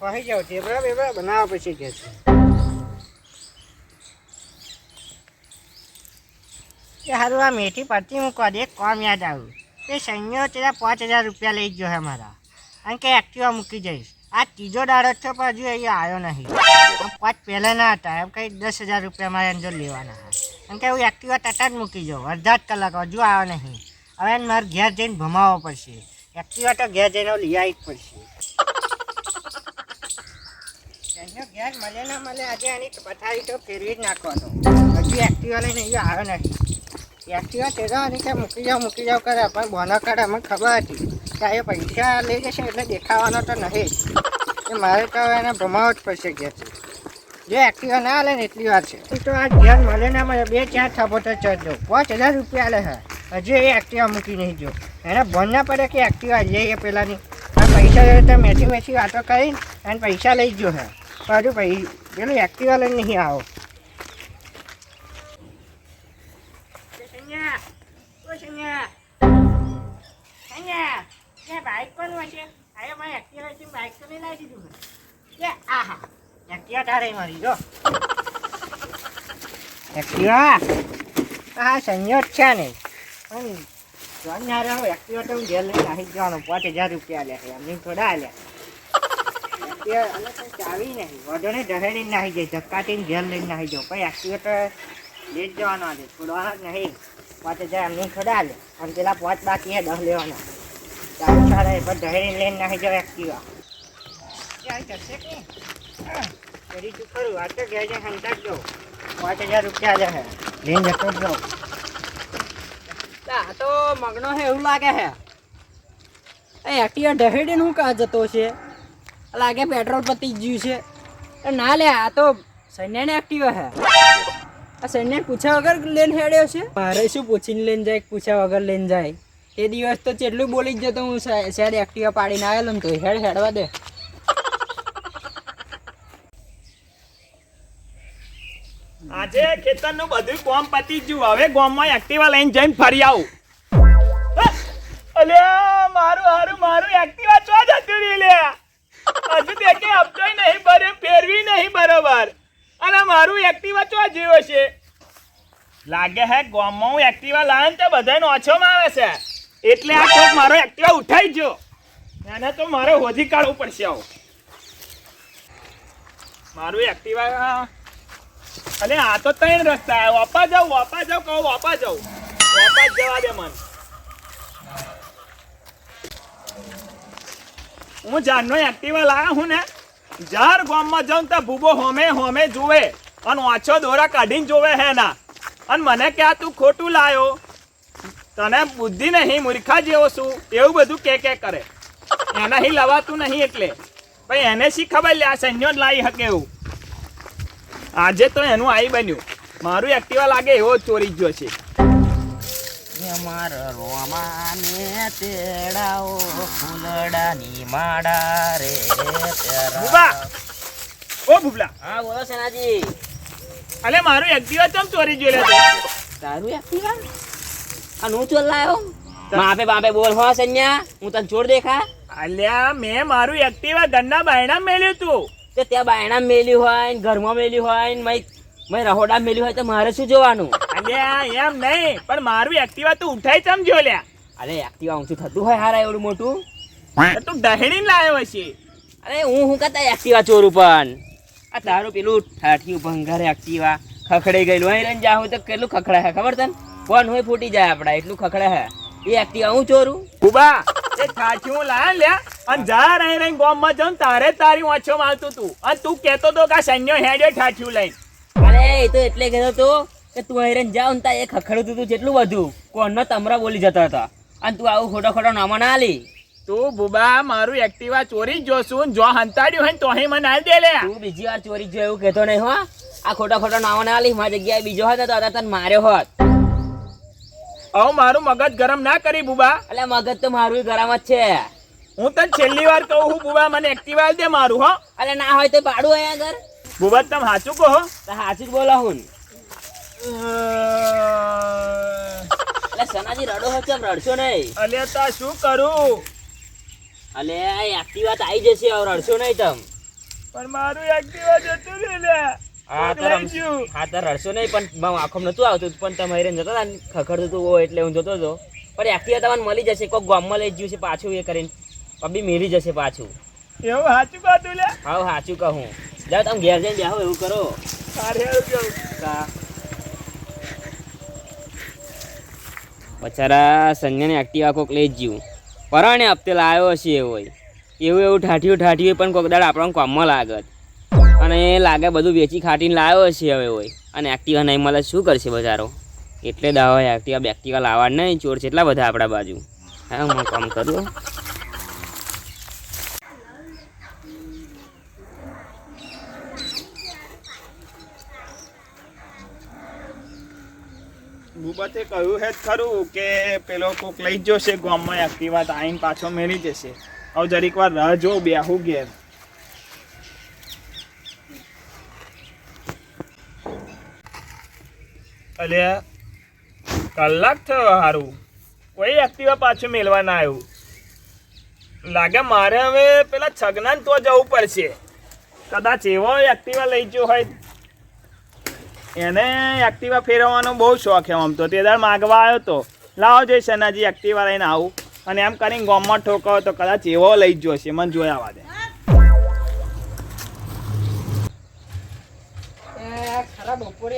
કહી જાવ ટેબરા બેબરા બનાવવા પછી કે છે. હારું, આ મેથી પડતી મૂકવા દે કોમ યાદ આવ્યું. એ સૈન્ય તેરા પાંચ હજાર રૂપિયા લઈ ગયો હે મારા. કારણ કે એક્ટિવા મૂકી જઈશ આ ત્રીજો દાડો છે, પણ હજુ અહીંયા આવ્યો નહીં. પાંચ પહેલાં ના હતા, એમ કંઈ દસ હજાર રૂપિયા મારે અંદર લેવાના હા કારણ કે હું એક્ટિવા ટટા જ મૂકી જાઉં, અડધા જ કલાક, હજુ આવ્યો નહીં. હવે મારે ઘેર જઈને ભમાવવો પડશે. એક્ટિવા તો ઘેર જઈને લઈ આવી જ પડશે. ઘેર મળે ના મળે આજે આની પથારી તો ફેરવી જ નાખવાનો. હજી એક્ટિવા લઈને અહીંયા આવ્યો નથી એક્ટિવા તેરા અને કે મૂકી જાઓ મૂકી જાઓ કરે, પણ બોનો કાઢે અમને ખબર હતી. કે એ પૈસા લઈ જશે એટલે દેખાવાનો તો નહીં. એ મારે તો એને ભમાવો જ પડશે ઘેર જે એક્ટિવા ના લે ને એટલી વાર છે. તો આ ઘેર મળે ના મળે, બે ચાર થપ્પો તો ચડ દો. પાંચ હજાર રૂપિયા લે હે. હજુ એ એક્ટિવા મૂકી નહીં જો એને ભણ ના પડે કે એક્ટિવા લઈએ આ પૈસા તો મેથી મેથી વાતો કરીને અને પૈસા લઈ જો હે. પણ હજુ ભાઈ પેલું એક્ટિવા લઈને નહીં આવો સંજ્ઞા ઓ સંજ્ઞા સંજ્ઞા એ બાઈક કોનું હશે અરે મારે એક્ટિવા છે બાઈક તો નહીં લાવી દીધું કે આહા એક્ટિવા તારે મારી જો એક્ટિવા હા સંજોગ છે ને પણ જોન યાર હવે એક્ટિવા તો હું ઘેર લઈને આવી જવાનો પાંચ હજાર રૂપિયા લે છે એમની થોડા આલ્યા પણ ચાવી નહીં વધોને દહેડીને નાહી જાય, ધક્કાટીને ઘેર લઈને નાહી જાઉં. પછી તો જવાનો આજે છોડવાનો જ પાંચ હજાર એમની થોડા લે અને પેલા પાંચ બાકી દસ લેવાના. ચાલુ લઈને નાહી જાવ એક્ટિવા જશે તું આ તો ઘેર જઈને સંતાક જાઉં. પાંચ હજાર રૂપિયા લે લઈને જતો જ જાઉં. આ તો મગનો હે એવું લાગે હે એક્ટિવા ઢહેડીને નું કાં જતો છે? લાગે પેટ્રોલ પતી ગયું છે. ના લે આ તો સૈન્યને એક્ટિવા હે. આ સૈન્ય પૂછ્યા વગર લઈને હેડ્યો છે. મારે શું પૂછીને લઈને જાય પૂછ્યા વગર લઈને જાય? એ દિવસ તો જેટલું બોલી જ જતો હું શેર એક્ટિવા પાડીને આવેલો ને તો હેડ હેડવા દે. આજે ખેતરનું બધું ગોમ પતી જ ગયું. હવે ગોમમાં એક્ટિવા લઈને જઈને ફરી આવું. અલ્યા મારું હારું મારું એક્ટિવા ચો જતું રહી લે હજુ તે કે નહીં ભરે, ફેરવી નહીં બરોબર. અને મારું એક્ટિવા ચો જેવો છે? લાગે હે, ગામમાં હું એક્ટિવા લાવે તો બધાને ઓછોમાં આવે છે. એટલે આ કોક મારો એક્ટિવા ઉઠાઈ ગયો. એને તો મારે હોધી કાઢવું પડશે આવું. મારું એક્ટિવા અલે, આ તો ત્રણ રસ્તા વાપા જાવ વાપા જાવ કહો, વાપા જાવ વાપા જવા દે મન. હું જાનનો એક્ટિવા લાયા હું ને. જાર ગામમાં જાઉં તો ભૂબો હોમે હોમે જુએ. અને ઓછો દોરા કાઢીને જોવે હે ના. અને મને કે આ તું ખોટું લાયો. તને બુદ્ધિ નહીં, મૂર્ખા જેવો છું. એવું બધું કે કે કરે. એનાથી લવાતું નહીં એટલે. ભાઈ એને શી ખબર લે, આ સંજો જ લાવી શકે એવું. આજે તો એનું આઈ બન્યું. મારું એક્ટિવા લાગે એવો ચોરી ગયો છે. મારા રોમાને તેડાઓ ફૂલડાની માડા રે ભૂબા ઓ ભૂબલા હા બોલો સેનાજી. અલે મારું એક્ટિવા ચમ ચોરી જોઈ લે તારું એક્ટિવા આ નું ચોર લાયો? માપે બાપે બોલ હો સન્યા? હું તને ચોર દેખા? અલ્યા મેં મારું એક્ટિવા ઘરના બાયણા મેલ્યું તું. તે ત્યાં બાયણા મેલ્યું હોય ને ઘરમાં મેલ્યું હોય ને મય મય રહોડા મેલ્યું હોય તો મારે શું જોવાનું? અલ્યા એમ નહીં પણ મારું એક્ટિવા તું ઉઠાઈ ચમ જો લ્યા. અરે એક્ટિવા ઊંચું થતું હોય હારા એવડું મોટું? તું દહેડીને લાવ્યો હશે. અરે હું હું કહેતા એક્ટિવા ચોરું પણ? આ તારું પેલું ઠાઠિયું ભંગાર એક્ટિવા ખખડાઈ ગયેલું. અહીં રંજા હોય તો કેટલું ખખડા હે ખબર તને? ફોન હોય ફૂટી જાય આપડા એટલું ખખડા હે. એ એક્ટિવા હું ચોરું? ભૂબા એ ઠાઠિયું હું લ્યા અને જા રહી રહી ગોમમાં જમ તારે તારી વાંચો માલતું તું. અને તું કહેતો તો કે આ સૈન્યો હેડ્યો ઠાઠિયું લઈને. અરે એ તો એટલે કહેતો તો કે તું અહીં જાવ ને ત્યાં એ ખખડતું હતું જેટલું બધું કોણનો તમરા બોલી જતા હતા. અને તું આવું ખોટો ખોટો નામો ના લી. તું બુબા મારું એક્ટિવા ચોરી જ જોશું જો હંતાડ્યું હોય તો અહીં મને આલ દે લે. તું બીજી વાર ચોરી જો એવું કહેતો નહીં હો. આ ખોટો ખોટો નામો ના લી. મારી જગ્યાએ બીજો હતો તો અત્યારે તને માર્યો હોત. હવે મારું મગજ ગરમ ના કરી બુબા. એટલે મગજ તો મારું ગરમ જ છે. હું તને છેલ્લી વાર કહું હું બુબા મને એક્ટિવા આલ દે મારું હો. અરે ના હોય તો પાડું હોય આગળ. બુબા તમે સાચું કહો. તો સાચું જ બોલો હું. એટલે સનાજી રડો ચમ રડશો નહીં. અલે તા શું કરું? અલે એક્ટિવા તો આવી જશે હવે રડશો નહીં તમ. પણ મારું એક્ટિવા જતું રહ્યું લે. હા તો. હા તો રડશો નહીં પણ આંખોમાં નતું આવતું પણ તમે હેરેન જતો હતા ખખડતું હતું હોય એટલે હું જતો હતો. પણ એક્ટિવા તમને મળી જશે કોઈક ગામમાં લઈ ગયું છે પાછું એ કરીને. પબ્બી મેલી જશે પાછું. એવું સાચું કહું લે. હા સાચું કહું. જાવ તમે ઘેર જઈને બેહો એવું કરો. સારું કેવું. કા બચારા સંજયને એક્ટિવા કોક લઈ જ ગયું પરાણે હપ્તે લાવ્યો હશે એવો હોય. એવું એવું ઠાઠ્યું ઠાઠ્યું પણ કોક દાડ આપણને કોમમાં લાગત અને એ લાગે બધું વેચી ખાટીને લાવ્યો હશે હવે હોય. અને એક્ટિવા નહીં મળે શું કરશે બજારો એટલે દાવા એક્ટિવા બેક્ટિવા લાવવા નહીં, ચોર છે એટલા બધા આપણા બાજુ. હા, હું કામ કરું? ભૂપતે કહ્યું હે ખરું કે પેલો કોક લઈ જશે ગામમાં એક્ટિવા તો આઈને પાછો મેળી જશે. હવે જરીક વાર રાહ જો બેહું ઘેર. અલ્યા કલાક થયો હારું. કોઈ એક્ટિવા પાછું મેળવા ના આવ્યું. લાગે મારે હવે પેલા છગનાન તો જવું પડશે. કદાચ એવો એક્ટિવા લઈ ગયો હોય એને એક્ટિવા ફેરવવાનો બહુ શોખ એમ તો. તે દાડ માગવા આવ્યો તો. લાવો જઈ સનાજી, એક્ટિવા લઈને આવું. અને એમ કરીને ગોમમાં ઠોકાવો તો કદાચ એવો લઈ જ જોશે. મને જોયા વાદે એ ખરા બપોરે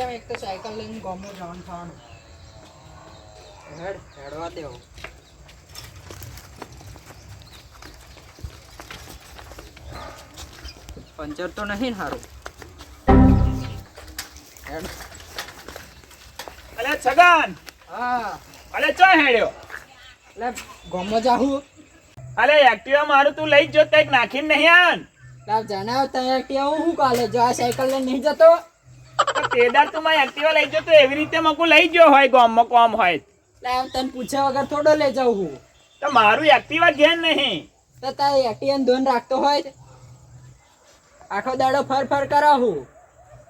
પંચર તો નહીં સારું અલે છગન! હા. અલે ચો હેડ્યો? અલે ગોમો જાહુ અલે એક્ટિવા મારું તું લઈ જ કંઈક નાખીને નહીં આન. લાવ જણાવ તને એક્ટિવા હું કાલે જો આ સાયકલ લઈને નહીં જતો? તો તે મારી એક્ટિવા લઈ જો તો એવી રીતે મકુ લઈ ગયો હોય ગોમમાં કોમ હોય. લાવ તને પૂછ્યા વગર થોડો લઈ જાઉં હું. તો મારું એક્ટિવા ઘેર નહીં. તો તારે એક્ટિવા ધોન રાખતો હોય? આખો દાડો ફર ફર કરાવું.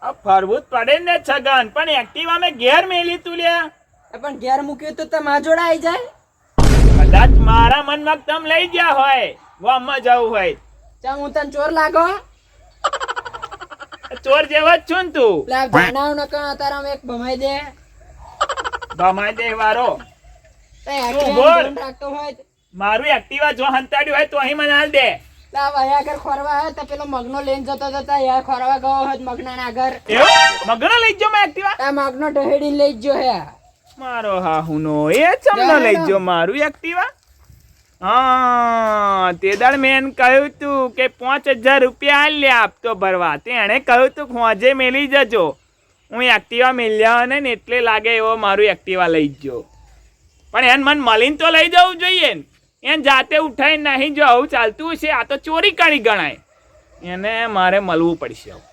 ફરવું જ પડે ને છગન. પણ એક્ટિવા મેં ઘેર મેલી તું લ્યા. પણ ઘેર મૂક્યું તો તમારા જોડે આવી જાય. કદાચ મારા મનમાં તમ લઈ ગયા હોય. ગામમાં જવું હોય. ચા હું તને ચોર લાગો? ચોર જેવો જ છું ને તું. જણાવ ન કણ તારા એક ભમાઈ દે. ભમાઈ દે વારો. મારું એક્ટિવા જો હંતાડ્યું હોય તો અહીં મને હાલ દે. આગળ ખોરવા આવ્યો તો પેલો મગનો લઈને જતો જતા યાર ખોરવા ગયો હોય મગના આગળ. મગનો લઈ જો મેં એક્ટિવા આ મગનો ઢહેડી લઈ જો હે. મારો હાહુનો એ ચમનો લઈ જો મારું એક્ટિવા હા તે દાડ મેં કહ્યું તું કે પાંચ હજાર રૂપિયા લે આપતો ભરવા. તેણે કહ્યું તું ખોજે મેલી જજો. હું એક્ટિવા મેલ્યા ને એટલે લાગે એવો મારું એક્ટિવા લઈ જ. પણ એને મન મળીને તો લઈ જવું જોઈએ ને. એને જાતે ઉઠાઈ નહીં જો આવું ચાલતું હશે, આ તો ચોરી કરી ગણાય એને મારે મળવું પડશે હવે.